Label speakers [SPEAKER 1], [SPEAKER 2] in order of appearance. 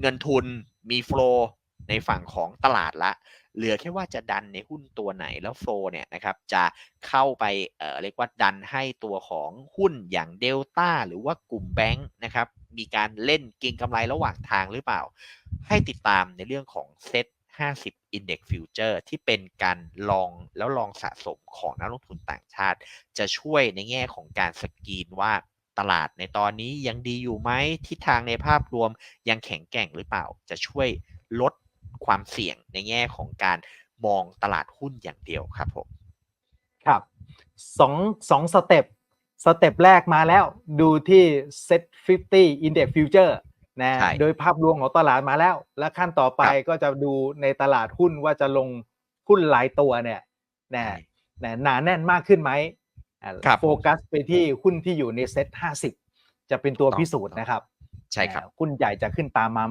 [SPEAKER 1] เงินทุนมีโฟลในฝั่งของตลาดละ เหลือแค่ว่าจะดันในหุ้นตัวไหนแล้วโฟลเนี่ยนะครับจะเข้าไปเเรียกว่าดันให้ตัวของหุ้นอย่างเดลต้าหรือว่ากลุ่มแบงค์นะครับมีการเล่นเก็งกำไรระหว่างทางหรือเปล่า ให้ติดตามในเรื่องของเซ็ต50 Index Future ที่เป็นการลองแล้วลองสะสมของนักลงทุนต่างชาติ จะช่วยในแง่ของการสกรีนว่า ตลาดในตอนนี้ยังดีอยู่ไหมทิศทางในภาพรวมยังแข็งแกร่งหรือเปล่า จะช่วยลดความเสี่ยงในแง่ของการมองตลาดหุ้นอย่างเดียวครับผม
[SPEAKER 2] ครับสองสองสเต็ปสเต็ปแรกมาแล้วดูที่ Set 50 Index Future นะ
[SPEAKER 1] ใช่
[SPEAKER 2] โดยภาพรวมของตลาดมาแล้ว และขั้นต่อไป
[SPEAKER 1] ครับ
[SPEAKER 2] ก็จะดูในตลาดหุ้นว่าจะลงหุ้นหลายตัวเนี่ยนะ
[SPEAKER 1] ใช่
[SPEAKER 2] นะหนาแน่นมากขึ้นไหมอะ
[SPEAKER 1] ครับ
[SPEAKER 2] โฟกัสไปที่หุ้นที่อยู่ในเซ็ต50จะเป็นตัว
[SPEAKER 1] ถูกต้อง
[SPEAKER 2] พิสูจน์นะครับ
[SPEAKER 1] ใช่ครับ
[SPEAKER 2] นะหุ้นใหญ่จะขึ้นตามมา